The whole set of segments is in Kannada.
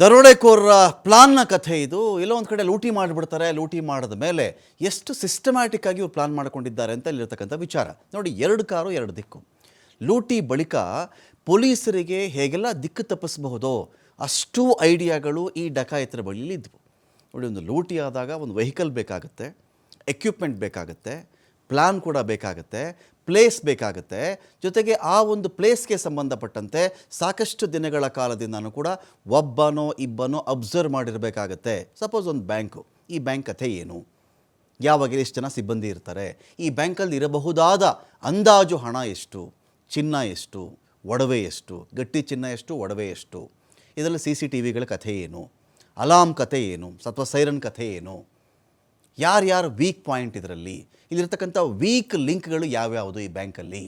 ದರೋಡೆಕೋರರ ಪ್ಲಾನ್ನ ಕಥೆ ಇದು. ಎಲ್ಲೋ ಒಂದು ಕಡೆ ಲೂಟಿ ಮಾಡಿಬಿಡ್ತಾರೆ, ಲೂಟಿ ಮಾಡಿದ ಮೇಲೆ ಎಷ್ಟು ಸಿಸ್ಟಮ್ಯಾಟಿಕ್ ಆಗಿ ಇವ್ರು ಪ್ಲಾನ್ ಮಾಡ್ಕೊಂಡಿದ್ದಾರೆ ಅಂತ ಇಲ್ಲಿರ್ತಕ್ಕಂಥ ವಿಚಾರ. ನೋಡಿ, ಎರಡು ಕಾರು, ಎರಡು ದಿಕ್ಕು. ಲೂಟಿ ಬಳಿಕ ಪೊಲೀಸರಿಗೆ ಹೇಗೆಲ್ಲ ದಿಕ್ಕು ತಪ್ಪಿಸಬಹುದೋ ಅಷ್ಟು ಐಡಿಯಾಗಳು ಈ ಡಕಾಯತರ ಬಳಿಯಲ್ಲಿ ಇದ್ವು. ನೋಡಿ, ಒಂದು ಲೂಟಿ ಆದಾಗ ಒಂದು ವೆಹಿಕಲ್ ಬೇಕಾಗುತ್ತೆ ಎಕ್ವಿಪ್ಮೆಂಟ್ ಬೇಕಾಗುತ್ತೆ ಪ್ಲ್ಯಾನ್ ಕೂಡ ಬೇಕಾಗುತ್ತೆ, ಪ್ಲೇಸ್ ಬೇಕಾಗುತ್ತೆ. ಜೊತೆಗೆ ಆ ಒಂದು ಪ್ಲೇಸ್ಗೆ ಸಂಬಂಧಪಟ್ಟಂತೆ ಸಾಕಷ್ಟು ದಿನಗಳ ಕಾಲದಿಂದನೂ ಕೂಡ ಒಬ್ಬನೋ ಇಬ್ಬನೋ ಅಬ್ಸರ್ವ್ ಮಾಡಿರಬೇಕಾಗತ್ತೆ. ಸಪೋಸ್ ಒಂದು ಬ್ಯಾಂಕು, ಈ ಬ್ಯಾಂಕ್ ಕಥೆ ಏನು? ಯಾವಾಗ ಎಷ್ಟು ಜನ ಸಿಬ್ಬಂದಿ ಇರ್ತಾರೆ? ಈ ಬ್ಯಾಂಕಲ್ಲಿ ಇರಬಹುದಾದ ಅಂದಾಜು ಹಣ ಎಷ್ಟು? ಚಿನ್ನ ಎಷ್ಟು? ಒಡವೆ ಎಷ್ಟು? ಗಟ್ಟಿ ಚಿನ್ನ ಎಷ್ಟು? ಒಡವೆ ಎಷ್ಟು? ಇದರಲ್ಲಿ ಸಿ ಸಿ ಟಿ ವಿಗಳ ಕಥೆ ಏನು? ಅಲಾಮ್ ಕಥೆ ಏನು? ಅಥವಾ ಸೈರನ್ ಕಥೆ ಏನು? ಯಾರ್ಯಾರು ವೀಕ್ ಪಾಯಿಂಟ್ ಇದರಲ್ಲಿ? ಇಲ್ಲಿರ್ತಕ್ಕಂಥ ವೀಕ್ ಲಿಂಕ್ಗಳು ಯಾವ್ಯಾವುದು ಈ ಬ್ಯಾಂಕಲ್ಲಿ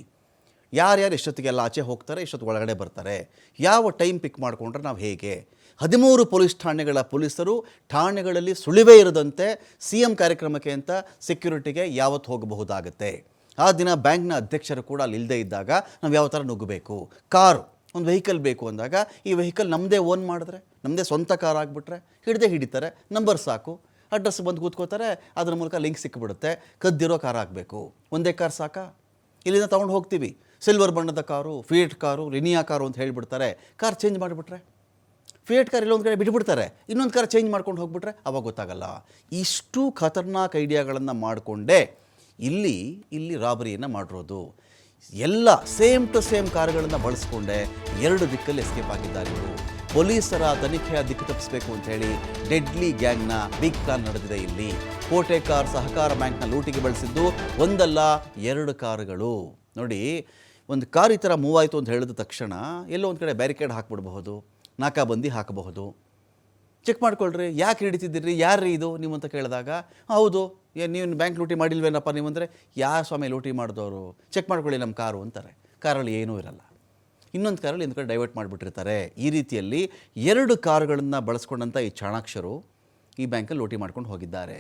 ಯಾರ್ಯಾರು ಎಷ್ಟೊತ್ತಿಗೆಲ್ಲ ಆಚೆ ಹೋಗ್ತಾರೆ ಎಷ್ಟೊತ್ತು ಒಳಗಡೆ ಬರ್ತಾರೆ? ಯಾವ ಟೈಮ್ ಪಿಕ್ ಮಾಡಿಕೊಂಡ್ರೆ ನಾವು ಹೇಗೆ? ಹದಿಮೂರು ಪೊಲೀಸ್ ಠಾಣೆಗಳ ಪೊಲೀಸರು ಠಾಣೆಗಳಲ್ಲಿ ಸುಳಿವೇ ಇರದಂತೆ ಸಿ ಎಂ ಕಾರ್ಯಕ್ರಮಕ್ಕೆ ಅಂತ ಸೆಕ್ಯೂರಿಟಿಗೆ ಯಾವತ್ತು ಹೋಗಬಹುದಾಗುತ್ತೆ? ಆ ದಿನ ಬ್ಯಾಂಕ್ನ ಅಧ್ಯಕ್ಷರು ಕೂಡ ಅಲ್ಲಿ ಇಲ್ಲದೇ ಇದ್ದಾಗ ನಾವು ಯಾವ ಥರ ನುಗ್ಗಬೇಕು? ಕಾರು, ಒಂದು ವೆಹಿಕಲ್ ಬೇಕು ಅಂದಾಗ ಈ ವೆಹಿಕಲ್ ನಮ್ಮದೇ ಓನ್ ಮಾಡಿದ್ರೆ ನಮ್ಮದೇ ಸ್ವಂತ ಕಾರ್ ಆಗಿಬಿಟ್ರೆ ಹಿಡ್ದೇ ಹಿಡಿತಾರೆ ನಂಬರ್ ಸಾಕು. ಅಡ್ರೆಸ್ ಬಂದು ಕೂತ್ಕೋತಾರೆ ಅದ್ರ ಮೂಲಕ ಲಿಂಕ್ ಸಿಕ್ಕಿಬಿಡುತ್ತೆ ಕದ್ದಿರೋ ಕಾರ್ ಆಗಬೇಕು ಒಂದೇ ಕಾರ್ ಸಾಕಾ? ಇಲ್ಲಿಂದ ತೊಗೊಂಡು ಹೋಗ್ತೀವಿ. ಸಿಲ್ವರ್ ಬಣ್ಣದ ಕಾರು ಫಿಯೇಟ್ ಕಾರು ರಿನಿಯಾ ಕಾರು ಅಂತ ಹೇಳಿಬಿಡ್ತಾರೆ. ಕಾರ್ ಚೇಂಜ್ ಮಾಡಿಬಿಟ್ರೆ? ಫಿಯೇಟ್ ಕಾರ್ ಇಲ್ಲೊಂದು ಕಡೆ ಬಿಟ್ಬಿಡ್ತಾರೆ. ಇನ್ನೊಂದು ಕಾರ್ ಚೇಂಜ್ ಮಾಡ್ಕೊಂಡು ಹೋಗ್ಬಿಟ್ರೆ ಅವಾಗ ಗೊತ್ತಾಗಲ್ಲ. ಇಷ್ಟು ಖತರ್ನಾಕ್ ಐಡಿಯಾಗಳನ್ನು ಮಾಡಿಕೊಂಡೇ ಇಲ್ಲಿ ಇಲ್ಲಿ ರಾಬರಿಯನ್ನು ಮಾಡಿರೋದು. ಎಲ್ಲ ಸೇಮ್ ಟು ಸೇಮ್ ಕಾರುಗಳನ್ನು ಬಳಸ್ಕೊಂಡೆ ಎರಡು ದಿಕ್ಕಲ್ಲಿ ಎಸ್ಕೇಪ್ ಆಗಿದ್ದಾರೆ ಇವರು. ಪೊಲೀಸರ ತನಿಖೆಯ ದಿಕ್ಕು ತಪ್ಪಿಸಬೇಕು ಅಂತ ಹೇಳಿ ಡೆಡ್ಲಿ ಗ್ಯಾಂಗ್ನ ಬಿಗ್ ಪ್ಲಾನ್ ನಡೆದಿದೆ ಇಲ್ಲಿ. ಕೋಟೆ ಕಾರ್ ಸಹಕಾರ ಬ್ಯಾಂಕ್ನ ಲೂಟಿಗೆ ಬಳಸಿದ್ದು ಒಂದಲ್ಲ ಎರಡು ಕಾರುಗಳು. ನೋಡಿ, ಒಂದು ಕಾರ್ ಈ ಥರ ಮೂವ್ ಆಯಿತು ಅಂತ ಹೇಳಿದ ತಕ್ಷಣ ಎಲ್ಲೋ ಒಂದು ಕಡೆ ಬ್ಯಾರಿಕೇಡ್ ಹಾಕ್ಬಿಡ್ಬಹುದು, ನಾಕಾಬಂದಿ ಹಾಕಬಹುದು. ಚೆಕ್ ಮಾಡ್ಕೊಳ್ರಿ, ಯಾಕೆ ಹಿಡಿತಿದ್ದೀರಿ, ಯಾರ್ರೀ ಇದು? ನೀವು ಅಂತ ಕೇಳಿದಾಗ, ಹೌದು ಏನು ನೀವು ಬ್ಯಾಂಕ್ ಲೂಟಿ ಮಾಡಿಲ್ವೇನಪ್ಪ ನೀವು ಅಂದರೆ ಯಾರ ಸ್ವಾಮಿ ಲೂಟಿ ಮಾಡಿದವರು? ಚೆಕ್ ಮಾಡ್ಕೊಳ್ಳಿ ನಮ್ಮ ಕಾರು ಅಂತಾರೆ. ಕಾರಲ್ಲಿ ಏನೂ ಇರಲ್ಲ. ಇನ್ನೊಂದು ಕಾರಲ್ಲಿ ಇಂದು ಕಡೆ ಡೈವರ್ಟ್ ಮಾಡಿಬಿಟ್ಟಿರ್ತಾರೆ. ಈ ರೀತಿಯಲ್ಲಿ ಎರಡು ಕಾರುಗಳನ್ನು ಬಳಸ್ಕೊಂಡಂಥ ಈ ಚಾಣಾಕ್ಷರು ಈ ಬ್ಯಾಂಕಲ್ಲಿ ಲೂಟಿ ಮಾಡ್ಕೊಂಡು ಹೋಗಿದ್ದಾರೆ.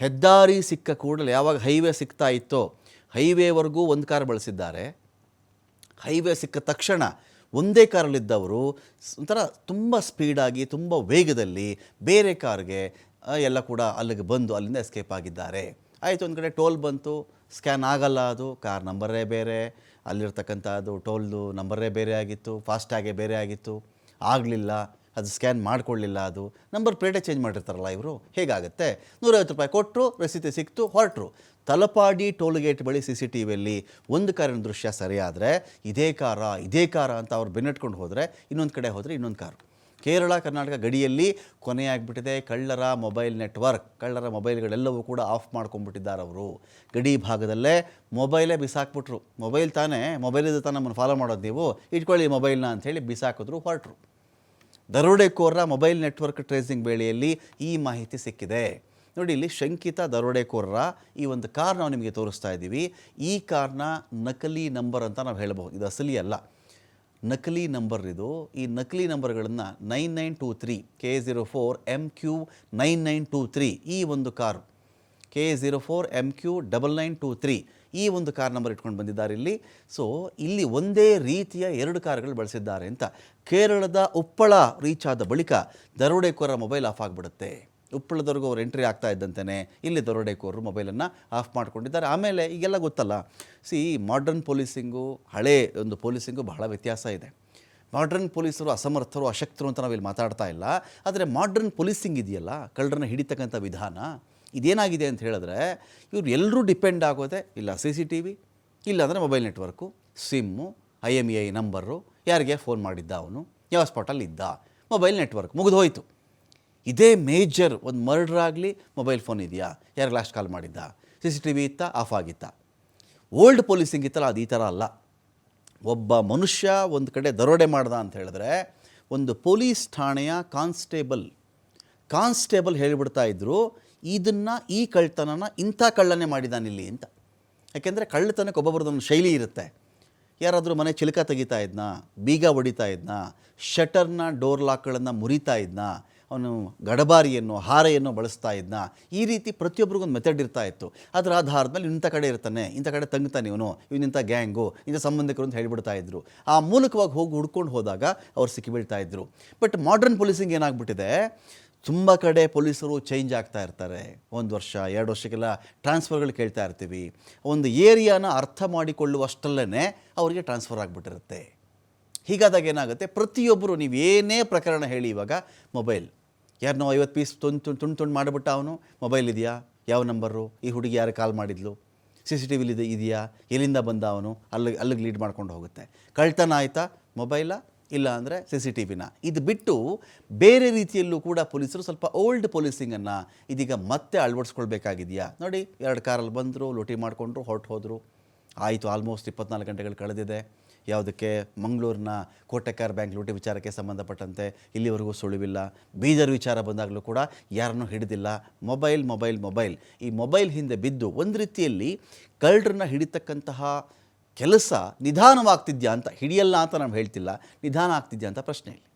ಹೆದ್ದಾರಿ ಸಿಕ್ಕ ಕೂಡಲೇ, ಯಾವಾಗ ಹೈವೇ ಸಿಗ್ತಾ ಇತ್ತೋ, ಹೈವೇವರೆಗೂ ಒಂದು ಕಾರ್ ಬಳಸಿದ್ದಾರೆ. ಹೈವೇ ಸಿಕ್ಕ ತಕ್ಷಣ ಒಂದೇ ಕಾರಲ್ಲಿದ್ದವರು ಒಂಥರ ತುಂಬ ಸ್ಪೀಡಾಗಿ, ತುಂಬ ವೇಗದಲ್ಲಿ ಬೇರೆ ಕಾರ್ಗೆ ಎಲ್ಲ ಕೂಡ ಅಲ್ಲಿಗೆ ಬಂದು ಅಲ್ಲಿಂದ ಎಸ್ಕೇಪ್ ಆಗಿದ್ದಾರೆ. ಆಯಿತು, ಒಂದು ಕಡೆ ಟೋಲ್ ಬಂತು ಸ್ಕ್ಯಾನ್ ಆಗಲ್ಲ ಅದು, ಕಾರ್ ನಂಬರೇ ಬೇರೆ ಅಲ್ಲಿರ್ತಕ್ಕಂಥ ಅದು ಟೋಲ್ದು ನಂಬರೇ ಬೇರೆ ಆಗಿತ್ತು ಫಾಸ್ಟ್ಯಾಗೇ ಬೇರೆ ಆಗಿತ್ತು, ಆಗಲಿಲ್ಲ, ಅದು ಸ್ಕ್ಯಾನ್ ಮಾಡಿಕೊಳ್ಳಿಲ್ಲ ಅದು ನಂಬರ್ ಪ್ಲೇಟೇ ಚೇಂಜ್ ಮಾಡಿರ್ತಾರಲ್ಲ ಇವರು, ಹೇಗಾಗುತ್ತೆ? ನೂರೈವತ್ತು ರೂಪಾಯಿ ಕೊಟ್ಟರು ರಸೀತಿ ಸಿಕ್ತು, ಹೊರಟರು. ತಲಪಾಡಿ ಟೋಲ್ ಗೇಟ್ ಬಳಿ ಸಿ ಸಿ ಟಿ ವಿಯಲ್ಲಿ ಒಂದು ಕಾರಿನ ದೃಶ್ಯ ಸರಿಯಾದರೆ ಇದೇ ಕಾರ ಇದೇ ಕಾರ ಅಂತ ಅವ್ರು ಬೆನ್ನಟ್ಕೊಂಡು ಹೋದರೆ ಇನ್ನೊಂದು ಕಡೆ ಹೋದರೆ ಇನ್ನೊಂದು ಕಾರು. ಕೇರಳ, ಕರ್ನಾಟಕ ಗಡಿಯಲ್ಲಿ ಕೊನೆಯಾಗಿಬಿಟ್ಟಿದೆ. ಕಳ್ಳರ ಮೊಬೈಲ್ ನೆಟ್ವರ್ಕ್, ಕಳ್ಳರ ಮೊಬೈಲ್ಗಳೆಲ್ಲವೂ ಕೂಡ ಆಫ್ ಮಾಡ್ಕೊಂಡ್ಬಿಟ್ಟಿದ್ದಾರೆ ಅವರು. ಗಡಿ ಭಾಗದಲ್ಲೇ ಮೊಬೈಲೇ ಬಿಸಾಕ್ಬಿಟ್ರು. ಮೊಬೈಲ್ ತಾನೇ ಮೊಬೈಲಿಂದ ತಾನೇ ನಮ್ಮನ್ನು ಫಾಲೋ ಮಾಡೋದು ನೀವು? ಇಟ್ಕೊಳ್ಳಿ ಮೊಬೈಲ್ನ ಅಂಥೇಳಿ ಬಿಸಾಕಿದ್ರು, ಹೊರಟ್ರು. ದರೋಡೆಕೋರರ ಮೊಬೈಲ್ ನೆಟ್ವರ್ಕ್ ಟ್ರೇಸಿಂಗ್ ವೇಳೆಯಲ್ಲಿ ಈ ಮಾಹಿತಿ ಸಿಕ್ಕಿದೆ. ನೋಡಿ, ಇಲ್ಲಿ ಶಂಕಿತ ದರೋಡೆಕೋರರ ಈ ಒಂದು ಕಾರ್ ನಾವು ನಿಮಗೆ ತೋರಿಸ್ತಾ ಇದ್ದೀವಿ. ಈ ಕಾರ್ನ ನಕಲಿ ನಂಬರ್ ಅಂತ ನಾವು ಹೇಳಬಹುದು. ಇದು ಅಸಲಿ ಅಲ್ಲ. ನಕಲಿ ನಂಬರ್ ಇದು. ಈ ನಕಲಿ ನಂಬರ್ಗಳನ್ನು nine nine two three, K zero four M Q nine nine two three, ಈ ಒಂದು car, K zero four M Q double nine two three, ಈ ಒಂದು ಕಾರ್ ನಂಬರ್ ಇಟ್ಕೊಂಡು ಬಂದಿದ್ದಾರೆ ಇಲ್ಲಿ. ಸೊ ಇಲ್ಲಿ ಒಂದೇ ರೀತಿಯ ಎರಡು ಕಾರ್ಗಳು ಬಳಸಿದ್ದಾರೆ ಅಂತ ಕೇರಳದ ಉಪ್ಪಳ ರೀಚ್ ಆದ ಬಳಿಕ ದರೋಡೆಕೋರ ಮೊಬೈಲ್ ಆಫ್ ಆಗಿಬಿಡುತ್ತೆ. ಉಪ್ಪಳದವರೆಗೂ ಅವ್ರು ಎಂಟ್ರಿ ಆಗ್ತಾ ಇದ್ದಂತೆಯೇ ಇಲ್ಲಿ ದರೋಡೆಕೋರರು ಮೊಬೈಲನ್ನು ಆಫ್ ಮಾಡ್ಕೊಂಡಿದ್ದಾರೆ. ಆಮೇಲೆ ಈಗೆಲ್ಲ ಗೊತ್ತಲ್ಲ ಸಿ ಮಾಡ್ರನ್ ಪೊಲೀಸಿಂಗು ಹಳೆ ಒಂದು ಪೊಲೀಸಿಂಗು ಬಹಳ ವ್ಯತ್ಯಾಸ ಇದೆ. ಮಾಡ್ರನ್ ಪೊಲೀಸರು ಅಸಮರ್ಥರು, ಅಶಕ್ತರು ಅಂತ ನಾವು ಇಲ್ಲಿ ಮಾತಾಡ್ತಾ ಇಲ್ಲ. ಆದರೆ ಮಾಡ್ರನ್ ಪೊಲೀಸಿಂಗ್ ಇದೆಯಲ್ಲ, ಕಳ್ಳರನ್ನ ಹಿಡಿತಕ್ಕಂಥ ವಿಧಾನ ಇದೇನಾಗಿದೆ ಅಂತ ಹೇಳಿದ್ರೆ, ಇವರು ಎಲ್ಲರೂ ಡಿಪೆಂಡ್ ಆಗೋದೆ ಇಲ್ಲ ಸಿ ಸಿ ಟಿ ವಿ ಇಲ್ಲಾಂದರೆ mobile network sim I M E I number ಯಾರಿಗೆ ಫೋನ್ ಮಾಡಿದ್ದ ಅವನು, ಯಾವ ಸ್ಪಾಟಲ್ಲಿ ಇದ್ದ ಮೊಬೈಲ್ ನೆಟ್ವರ್ಕ್ ಮುಗಿದು ಹೋಯಿತು. ಇದೇ ಮೇಜರ್ ಒಂದು ಮರ್ಡರ್ ಆಗಲಿ ಮೊಬೈಲ್ ಫೋನ್ ಇದೆಯಾ? ಯಾರು ಲಾಸ್ಟ್ ಕಾಲ್ ಮಾಡಿದ್ದ? ಸಿ ಸಿ ಟಿ ವಿ ಇತ್ತಾ? ಆಫ್ ಆಗಿತ್ತಾ? ಓಲ್ಡ್ ಪೊಲೀಸಿಂಗ್ ಇತ್ತಲ್ಲ, ಅದು ಈ ಥರ ಅಲ್ಲ. ಒಬ್ಬ ಮನುಷ್ಯ ಒಂದು ಕಡೆ ದರೋಡೆ ಮಾಡ್ದ ಅಂತ ಹೇಳಿದ್ರೆ, ಒಂದು ಪೊಲೀಸ್ ಠಾಣೆಯ ಕಾನ್ಸ್ಟೇಬಲ್ ಕಾನ್ಸ್ಟೇಬಲ್ ಹೇಳಿಬಿಡ್ತಾ ಇದ್ದರು ಇದನ್ನು ಈ ಕಳ್ತನನ ಇಂಥ ಕಳ್ಳನೆ ಮಾಡಿದಾನಿಲ್ಲಿ ಅಂತ. ಯಾಕೆಂದರೆ ಕಳ್ಳತನಕ್ಕೆ ಒಬ್ಬೊಬ್ರದ್ದೊಂದು ಶೈಲಿ ಇರುತ್ತೆ. ಯಾರಾದರೂ ಮನೆ ಚಿಲಕ ತೆಗಿತಾ ಇದ್ನ? ಬೀಗ ಹೊಡಿತಾ ಇದ್ನ? ಶಟರ್ನ ಡೋರ್ ಲಾಕ್ಗಳನ್ನು ಮುರಿತಾ ಇದ್ನಾ? ಅವನು ಗಡಬಾರಿಯನ್ನು, ಹಾರೆಯನ್ನು ಬಳಸ್ತಾ ಇದ್ನ. ಈ ರೀತಿ ಪ್ರತಿಯೊಬ್ಬರಿಗೂ ಒಂದು ಮೆಥಡ್ ಇರ್ತಾ ಇತ್ತು. ಅದರ ಆಧಾರದ ಮೇಲೆ ಇಂಥ ಕಡೆ ಇರ್ತಾನೆ, ಇಂಥ ಕಡೆ ತಂಗ್ತಾನೆ ಇವನು, ಇವನಿಂಥ ಗ್ಯಾಂಗು, ಇಂಥ ಸಂಬಂಧಿಕರು ಅಂತ ಹೇಳಿಬಿಡ್ತಾ ಇದ್ರು. ಆ ಮೂಲಕವಾಗಿ ಹೋಗಿ ಹುಡ್ಕೊಂಡು ಹೋದಾಗ ಅವ್ರು ಸಿಕ್ಕಿಬೀಳ್ತಾ ಇದ್ರು. ಬಟ್ ಮಾಡರ್ನ್ ಪೊಲೀಸಿಂಗ್ ಏನಾಗ್ಬಿಟ್ಟಿದೆ? ತುಂಬ ಕಡೆ ಪೊಲೀಸರು ಚೇಂಜ್ ಆಗ್ತಾ ಇರ್ತಾರೆ. ಒಂದು ವರ್ಷ, ಎರಡು ವರ್ಷಕ್ಕೆಲ್ಲ ಟ್ರಾನ್ಸ್ಫರ್ಗಳು ಕೇಳ್ತಾ ಇರ್ತೀವಿ. ಒಂದು ಏರಿಯಾನ ಅರ್ಥ ಮಾಡಿಕೊಳ್ಳುವಷ್ಟಲ್ಲೇ ಅವರಿಗೆ ಟ್ರಾನ್ಸ್ಫರ್ ಆಗಿಬಿಟ್ಟಿರುತ್ತೆ. ಹೀಗಾದಾಗ ಏನಾಗುತ್ತೆ? ಪ್ರತಿಯೊಬ್ಬರು ನೀವೇನೇ ಪ್ರಕರಣ ಹೇಳಿ ಇವಾಗ ಮೊಬೈಲ್ ಯಾರನ್ನೋ ಐವತ್ತು ಪೀಸ್ ತುಂಡು ತುಂಡು ತುಂಡು ಮಾಡಿಬಿಟ್ಟ ಅವನು, ಮೊಬೈಲ್ ಇದೆಯಾ? ಯಾವ ನಂಬರು? ಈ ಹುಡುಗಿ ಯಾರು ಕಾಲ್ ಮಾಡಿದ್ಲು? ಸಿ ಸಿ ಟಿ ವಿಲಿ ಇದೆ ಇದೆಯಾ? ಎಲ್ಲಿಂದ ಬಂದ ಅವನು? ಅಲ್ಲಿಗೆ ಅಲ್ಲಿಗೆ ಲೀಡ್ ಮಾಡ್ಕೊಂಡು ಹೋಗುತ್ತೆ. ಕಳ್ತನ ಆಯಿತಾ? ಮೊಬೈಲ? ಇಲ್ಲ ಅಂದರೆ ಸಿ ಸಿ ಟಿ ವಿನ ಇದು ಬಿಟ್ಟು ಬೇರೆ ರೀತಿಯಲ್ಲೂ ಕೂಡ ಪೊಲೀಸರು ಸ್ವಲ್ಪ ಓಲ್ಡ್ ಪೊಲೀಸಿಂಗನ್ನು ಇದೀಗ ಮತ್ತೆ ಅಳವಡಿಸ್ಕೊಳ್ಬೇಕಾಗಿದೆಯಾ? ನೋಡಿ, ಎರಡು ಕಾರಲ್ಲಿ ಬಂದರು, ಲೂಟಿ ಮಾಡಿಕೊಂಡ್ರು, ಹೊರಟು ಹೋದರು. ಆಯಿತು ಆಲ್ಮೋಸ್ಟ್ ಇಪ್ಪತ್ನಾಲ್ಕು ಗಂಟೆಗಳು ಕಳೆದಿದೆ. ಯಾವುದಕ್ಕೆ ಮಂಗಳೂರಿನ ಕೋಟೆಕಾರ್ ಬ್ಯಾಂಕ್ ಲೂಟಿ ವಿಚಾರಕ್ಕೆ ಸಂಬಂಧಪಟ್ಟಂತೆ ಇಲ್ಲಿವರೆಗೂ ಸುಳಿವಿಲ್ಲ. ಬೀದರ್ ವಿಚಾರ ಬಂದಾಗಲೂ ಕೂಡ ಯಾರನ್ನು ಹಿಡಿದಿಲ್ಲ. Mobile mobile mobile. ಈ ಮೊಬೈಲ್ ಹಿಂದೆ ಬಿದ್ದು ಒಂದು ರೀತಿಯಲ್ಲಿ ಕಳ್ಳರನ್ನ ಹಿಡಿತಕ್ಕಂತಹ ಕೆಲಸ ನಿಧಾನವಾಗ್ತಿದ್ಯಾ ಅಂತ ಹಿಡಿಯಲ್ಲ ಅಂತ ನಾನು ಹೇಳ್ತಿಲ್ಲ. ನಿಧಾನ ಆಗ್ತಿದ್ಯಾ ಅಂತ ಪ್ರಶ್ನೆ ಇಲ್ಲಿ.